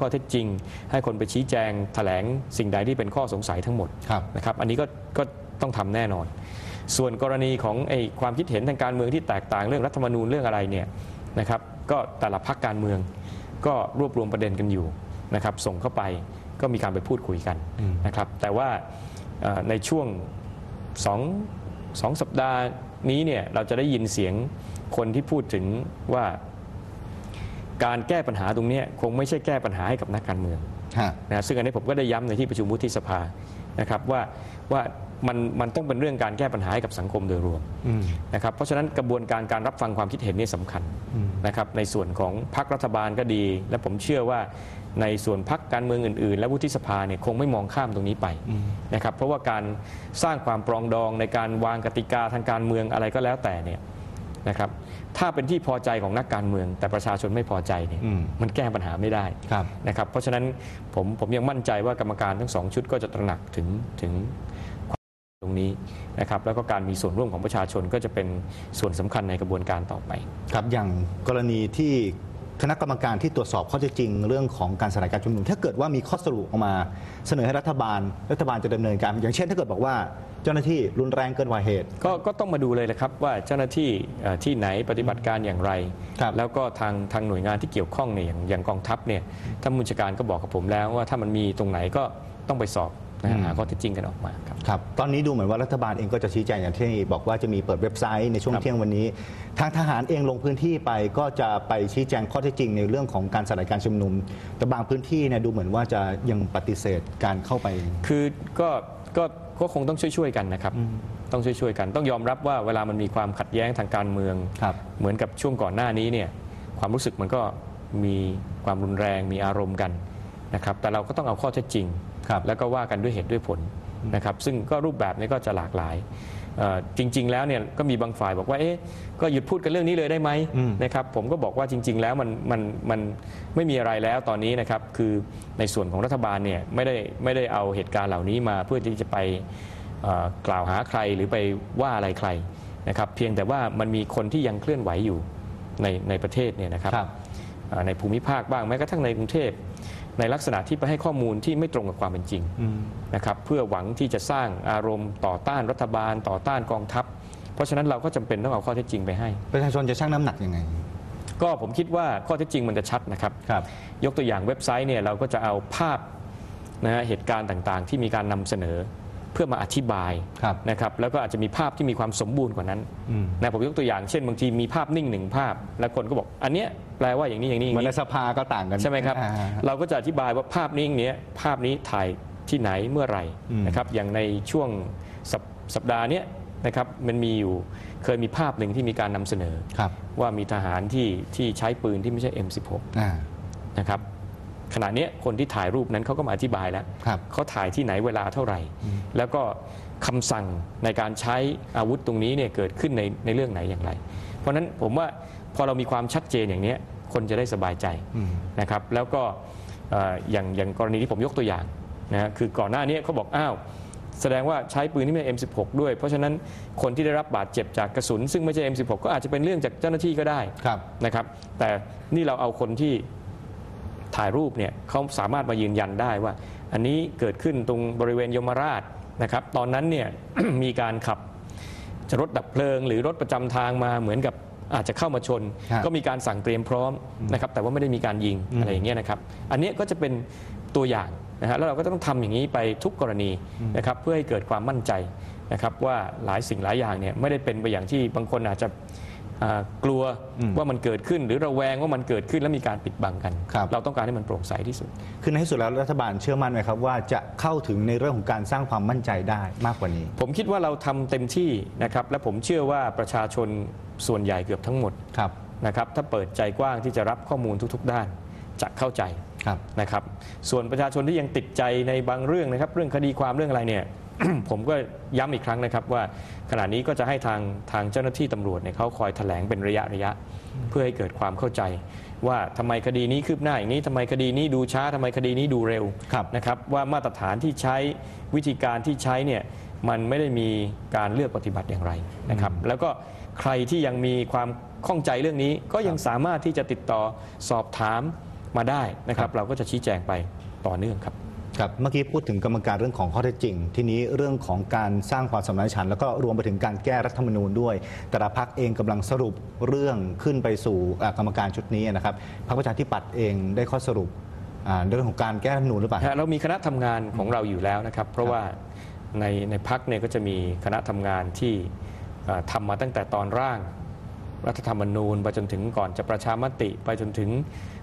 ข้อเท็จจริง ให้คนไปชี้แจงแถลงสิ่งใดที่เป็นข้อสงสัยทั้งหมดครับนะครับอันนี้ก็ก็ต้องทำแน่นอน ส่วนกรณีของไอ้ความคิดเห็นทางการเมืองที่แตกต่างเรื่องรัฐธรรมนูญเรื่องอะไรเนี่ยนะครับก็แต่ละพักการเมืองก็รวบรวมประเด็นกันอยู่นะครับส่งเข้าไปก็มีการไปพูดคุยกันนะครับแต่ว่าเอ่อในช่วงสองสองสัปดาห์นี้เนี่ยเราจะได้ยินเสียงคนที่พูดถึงว่า การแก้ปัญหาตรงเนี้ยคงไม่ใช่แก้ปัญหาให้กับนักการเมืองฮะนะซึ่งอันนี้ผมก็ได้ย้ำในที่ประชุมวุฒิสภานะครับว่าว่ามันมันต้องเป็นเรื่องการแก้ปัญหาให้กับสังคมโดยรวมอืมนะครับเพราะฉะนั้นกระบวนการการรับฟังความคิดเห็นนี่สำคัญนะครับในส่วนของพรรครัฐบาลก็ดี และผมเชื่อว่าในส่วนพรรคการเมืองอื่นๆ และวุฒิสภาเนี่ยคงไม่มองข้ามตรงนี้ไปนะครับเพราะว่าการสร้างความปรองดองในการวางกติกาทางการเมืองอะไรก็แล้วแต่เนี่ย นะครับถ้าเป็นที่พอใจของนักการเมือง แต่ประชาชนไม่พอใจเนี่ยอืมมันแก้ปัญหาไม่ได้ครับนะครับเพราะฉะนั้นผมผมยังมั่นใจว่ากรรมการทั้งสองชุดก็จะตระหนักถึงถึงความตรงนี้นะครับแล้วก็การมีส่วนร่วมของประชาชนก็จะเป็นส่วนสำคัญในกระบวนการต่อไป ครับอย่างกรณีที่ คณะกรรมการที่ตรวจสอบข้อเท็จจริง เรื่องของการสลายการชุมนุม ถ้าเกิดว่ามีข้อสรุปออกมา เสนอให้รัฐบาล รัฐบาลจะดำเนินการ อย่างเช่น ถ้าเกิดบอกว่าเจ้าหน้าที่รุนแรงเกินกว่าเหตุ ก็ก็ต้องมาดูเลยนะครับว่าเจ้าหน้าที่เอ่อที่ไหนปฏิบัติการอย่างไร ครับแล้วก็ทางทางหน่วยงานที่เกี่ยวข้องเนี่ยอย่างอย่างกองทัพเนี่ยท่านผู้บัญชาการก็บอกกับผมแล้วว่าถ้ามันมีตรงไหนก็ต้องไปสอบ นะฮะหาข้อเท็จจริงกันออกมาครับครับ ตอนนี้ดูเหมือนว่ารัฐบาลเองก็จะชี้แจงอย่างที่บอกว่าจะมีเปิดเว็บไซต์ในช่วงครับเที่ยงวันนี้ ทางทหารเองลงพื้นที่ไปก็จะไปชี้แจงข้อเท็จจริงในเรื่องของการสลายการชุมนุม แต่บางพื้นที่เนี่ยดูเหมือนว่าจะยังปฏิเสธการเข้าไป คือก็ก็ก็คงต้องช่วยๆกันนะครับ ต้องช่วยๆกัน ต้องยอมรับว่าเวลามันมีความขัดแย้งทางการเมืองครับเหมือนกับช่วงก่อนหน้านี้เนี่ยความรู้สึกมันก็มีความรุนแรงมีอารมณ์กันนะครับ แต่เราก็ต้องเอาข้อเท็จจริงครับ แล้วก็ว่ากันด้วยเหตุด้วยผลนะครับซึ่งก็รูปแบบนี้ก็จะหลากหลายเอ่อจริง ๆ แล้วเนี่ยก็มีบางฝ่ายบอกว่าเอ๊ะก็หยุดพูดกันเรื่องนี้เลยได้ไหมอืมนะครับผมก็บอกว่าจริง ๆ แล้วมันมันมันไม่มีอะไรแล้วตอนนี้นะครับคือในส่วนของรัฐบาลเนี่ยไม่ได้ไม่ได้เอาเหตุการณ์เหล่านี้มาเพื่อที่จะไปเอ่อกล่าวหาใครหรือไปว่าอะไรใครนะครับเพียงแต่ว่ามันมีคนที่ยังเคลื่อนไหวอยู่ในในประเทศเนี่ยนะครับครับเอ่อ ในภูมิภาคบ้างแม้กระทั่งในกรุงเทพในลักษณะที่ไปให้ข้อมูลที่ไม่ตรงกับความเป็นจริงอืมนะครับเพื่อหวังที่จะสร้างอารมณ์ต่อต้านรัฐบาล ต่อต้านกองทัพ เพราะฉะนั้นเราก็จำเป็นต้องเอาข้อเท็จจริงไปให้ ประชาชนจะชั่งน้ำหนักยังไง ก็ผมคิดว่าข้อเท็จจริงมันจะชัดนะครับครับยกตัวอย่างเว็บไซต์เนี่ยเราก็จะเอาภาพนะฮะเหตุการณ์ต่างๆ ที่มีการนำเสนอ เพื่อมาอธิบายครับนะครับแล้วก็อาจจะมีภาพที่มีความสมบูรณ์กว่านั้นอืมนะผมยกตัวอย่างเช่นบางทีมีภาพนิ่งหนึ่งภาพ แล้วคนก็บอกอันเนี้ยแปลว่าอย่างนี้อย่างนี้อเหมืย่าอนงในนี้สภาก็ต่างกันใช่ไหมครับอ่าเราก็จะอธิบายว่าภาพนี้อย่างเนี้ยภาพนี้ถ่ายที่ไหนเมื่อไหร่อืมนะครับอย่างในช่วงสัปสัปดาห์เนี้ยนะครับมันมีอยู่เคยมีภาพหนึ่งที่มีการนำเสนอครับว่ามีทหารที่ที่ใช้ปืนที่ไม่ใช่ M16 อ่านะครับ ขณะเนี้ยคนที่ถ่ายรูปนั้นเขาก็มาอธิบายแล้วครับเขาถ่ายที่ไหนเวลาเท่าไหร่ แล้วก็คำสั่งในการใช้อาวุธตรงนี้เนี่ยเกิดขึ้นในในเรื่องไหนอย่างไร เพราะฉะนั้นผมว่าพอเรามีความชัดเจนอย่างเนี้ยคนจะได้สบายใจอืมนะครับ แล้วก็เอ่ออย่างอย่างกรณีที่ผมยกตัวอย่างนะฮะคือก่อนหน้านี้เขาบอกอ้าวแสดงว่าใช้ปืนที่ไม่ใช่ M16 ด้วย เพราะฉะนั้นคนที่ได้รับบาดเจ็บจากกระสุน ซึ่งไม่ใช่ M16 ก็อาจจะเป็นเรื่องจากเจ้าหน้าที่ก็ได้ครับนะครับ แต่นี่เราเอาคนที่ ถ่ายรูปเนี่ยเขาสามารถมายืนยันได้ว่า อันนี้เกิดขึ้นตรงบริเวณยมราชนะครับ ตอนนั้นเนี่ยมีการขับจะรถดับเพลิง หรือรถประจำทางมาเหมือนกับอาจจะเข้ามาชนครับก็มีการสั่งเตรียมพร้อมนะครับ แต่ว่าไม่ได้มีการยิงอะไรอย่างเงี้ยนะครับ อันเนี้ยก็จะเป็นตัวอย่างนะฮะแล้วเราก็ต้องทำอย่างนี้ไปทุกกรณีนะครับ เพื่อให้เกิดความมั่นใจนะครับว่าหลายสิ่งหลายอย่างเนี่ยไม่ได้เป็นไปอย่างที่บางคนอาจจะอ่า กลัวอืมว่ามันเกิดขึ้น หรือระแวงว่ามันเกิดขึ้นแล้วมีการปิดบังกันครับเราต้องการให้มันโปร่งใสที่สุด คือในที่สุดแล้วรัฐบาลเชื่อมั่นไหมครับว่าจะเข้าถึงในเรื่องของการสร้างความมั่นใจได้มากกว่านี้ ผมคิดว่าเราทำเต็มที่นะครับและผมเชื่อว่าประชาชนส่วนใหญ่เกือบทั้งหมดครับนะครับถ้าเปิดใจกว้างที่จะรับข้อมูลทุก ๆ ด้านจะเข้าใจครับนะครับ ส่วนประชาชนที่ยังติดใจในบางเรื่องนะครับ เรื่องคดีความเรื่องอะไรเนี่ย ผมก็ย้ำอีกครั้งนะครับว่าขณะนี้ก็จะให้ทางทางเจ้าหน้าที่ตำรวจเนี่ยเขาคอยแถลงเป็นระยะระยะ เพื่อให้เกิดความเข้าใจ ว่าทำไมคดีนี้คืบหน้าอย่างนี้ทำไมคดีนี้ดูช้าทำไมคดีนี้ดูเร็วครับนะครับว่ามาตรฐานที่ใช้วิธีการที่ใช้เนี่ยมันไม่ได้มีการเลือกปฏิบัติอย่างไรนะครับ แล้วก็ใครที่ยังมีความข้องใจเรื่องนี้ก็ยังสามารถที่จะติดต่อสอบถามมาได้นะคครัรับบเราก็จะชี้แจงไปต่อเนื่องครับ ครับเมื่อกี้พูดถึงกรรมการเรื่องของข้อเท็จจริง ทีนี้เรื่องของการสร้างความสมานฉันท์แล้วก็รวมไปถึงการแก้รัฐธรรมนูญด้วย แต่ละพักเองกำลังสรุปเรื่องขึ้นไปสู่อ่ากรรมการชุดนี้นะครับพรรคประชาธิปัตย์เองได้ข้อสรุปอ่าเรื่องของการแก้รัฐธรรมนูญหรือเปล่า ฮะเรามีคณะทำงานของเราอยู่แล้วนะครับ เพราะว่าในในพักเนี่ยก็จะมีคณะทำงานที่เอ่อทำมาตั้งแต่ตอนร่าง รัฐธรรมนูญไปจนถึงก่อนจะประชามติ ไปจนถึง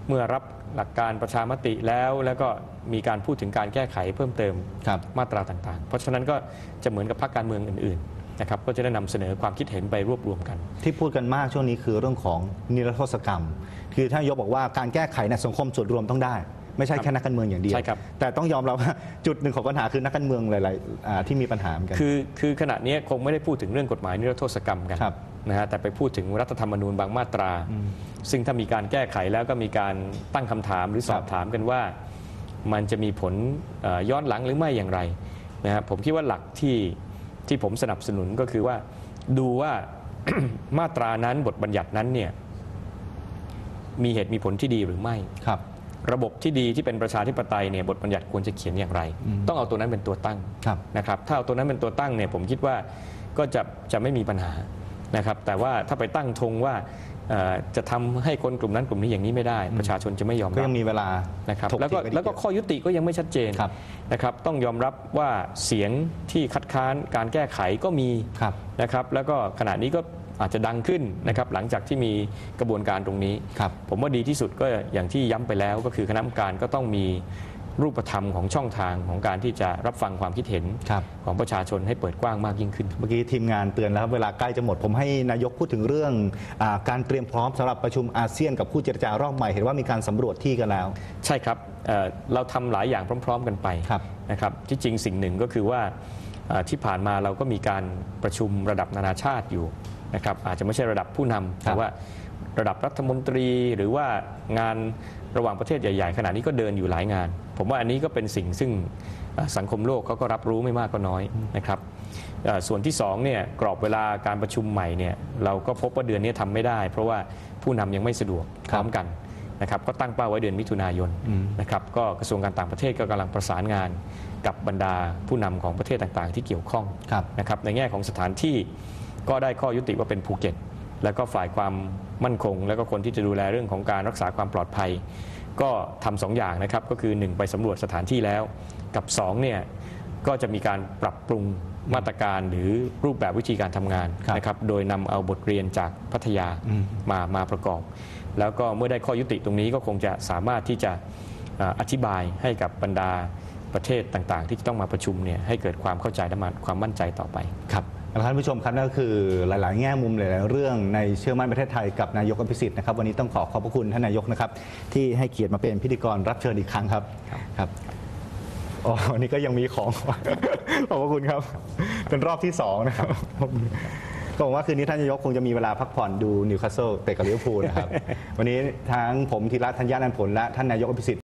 เมื่อรับหลักการประชามติแล้ว แล้วก็มีการพูดถึงการแก้ไขเพิ่มเติมครับมาตราต่างๆ เพราะฉะนั้นก็จะเหมือนกับพรรคการเมืองอื่นๆนะครับก็จะได้นำเสนอความคิดเห็นไปรวบรวมกัน ที่พูดกันมากช่วงนี้คือเรื่องของนิรโทษกรรม คือท่านนายกบอกว่าการแก้ไขในยสังคมส่วนรวมต้องได้ไม่ใช่ครับแค่นักการเมืองอย่างเดียวใช่ครับแต่ต้องยอมรับว่าจุดหนึ่งของปัญหาคือนักการเมืองหลายๆอ่าที่มีปัญหาเหมือนกัน คือคือขณะนี้คงไม่ได้พูดถึงเรื่องกฎหมายนิรโทษกรรมกันครับ นะฮะแต่ไปพูดถึงรัฐธรรมนูญบางมาตรา ซึ่งถ้ามีการแก้ไขแล้วก็มีการตั้งคำถามหรือสอบถามกันว่า มันจะมีผลเอ่อย้อนหลังหรือไม่อย่างไรนะครับผมคิดว่าหลักที่ที่ผมสนับสนุนก็คือว่าดูว่า มาตรานั้นบทบัญญัตินั้นเนี่ยมีเหตุมีผลที่ดีหรือไม่ครับ ระบบที่ดีที่เป็นประชาธิปไตยเนี่ยบทบัญญัติควรจะเขียนอย่างไร ต้องเอาตัวนั้นเป็นตัวตั้งครับนะครับ ถ้าเอาตัวนั้นเป็นตัวตั้งเนี่ยผมคิดว่าก็จะจะไม่มีปัญหา นะครับแต่ว่าถ้าไปตั้งธงว่าเอ่อจะทำให้คนกลุ่มนั้นกลุ่มนี้อย่างนี้ไม่ได้ ประชาชนจะไม่ยอมก็รับยังมีเวลานะครับถแล้วก็เถียงนแล้วก็อีข้อยุติก็ยังไม่ชัดเจนครับนะครับต้องยอมรับว่าเสียงที่คัดค้านการแก้ไขก็มีครับนะครับแล้วก็ขณะนี้ก็อาจจะดังขึ้นนะครับหลังจากที่มีกระบวนการตรงนี้ครับผมว่าดีที่สุดก็อย่างที่ย้ำไปแล้วก็คือคณะกรรมการก็ต้องมี รูปธรรมของช่องทางของการที่จะรับฟังความคิดเห็นครับของประชาชนให้เปิดกว้างมากยิ่งขึ้น เมื่อกี้ทีมงานเตือนแล้วครับเวลาใกล้จะหมดผมให้นายกพูดถึงเรื่องอาการเตรียมพร้อมสำหรับประชุมอาเซียนกับคู่เจรจารอบใหม่เห็นว่ามีการสำรวจที่กันแล้ว ใช่ครับเอ่อเราทำหลายอย่างพร้อม ๆ กันไปครับนะครับที่จริงสิ่งหนึ่งก็คือว่าเอ่อที่ผ่านมาเราก็มีการประชุมระดับนานาชาติอยู่นะครับอาจจะไม่ใช่ระดับผู้นำแต่ว่าระดับรัฐมนตรีหรือว่างานระหว่างประเทศใหญ่ ๆ ขณะนี้ก็เดินอยู่หลายงาน ผมว่าอันนี้ก็เป็นสิ่งซึ่งเอ่อสังคมโลกเขาก็รับรู้ไม่มากก็น้อยนะครับเอ่อส่วนที่สองเนี่ยกรอบเวลาการประชุมใหม่เนี่ยเราก็พบว่าเดือนนี้ทำไม่ได้ เพราะว่าผู้นำยังไม่สะดวกพร้อมกันนะครับก็ตั้งเป้าไว้เดือนมิถุนายนนะครับก็กระทรวงการต่างประเทศก็กำลังประสานงานกับบรรดาผู้นำของประเทศต่างๆ ที่เกี่ยวข้องครับนะครับในแง่ของสถานที่ก็ได้ข้อยุติว่าเป็นภูเก็ต แล้วก็ฝ่ายความมั่นคง แล้วก็คนที่จะดูแลเรื่องของการรักษาความปลอดภัย ก็ทำสองอย่างนะครับก็คือ 1 ไปสำรวจสถานที่แล้ว กับ2เนี่ยก็จะมีการปรับปรุงมาตรการหรือรูปแบบวิธีการทำงานครับนะครับโดยนำเอาบทเรียนจากพัทยาอืมมามาประกอบ แล้วก็เมื่อได้ข้อยุติตรงนี้ก็คงจะสามารถที่จะเอ่ออธิบายให้กับบรรดาประเทศต่างๆ ที่จะต้องมาประชุมเนี่ยให้เกิดความเข้าใจและมาความมั่นใจต่อไปครับแล้ว ท่านผู้ชมครับนั่นก็คือหลาย ๆ แง่มุมหลาย ๆ เรื่องในเชื่อมั่นประเทศไทยกับนายกอภิสิทธิ์นะครับวันนี้ต้องขอขอบพระคุณท่านนายกนะครับที่ให้เกียรติมาเป็นพิธีกรรับเชิญอีกครั้งครับครับอ๋อวันนี้ก็ยังมีของ ขอบพระคุณครับ เป็นรอบที่สองนะครับก็หวังว่าคืนนี้ท่านนายกคงจะมีเวลาพักผ่อนดูนิวคาสเซิลเตะกับลิเวอร์พูลนะครับวันนี้ทั้งผมธีระธัญญานันท์ผลและท่านนายกอภิสิทธิ์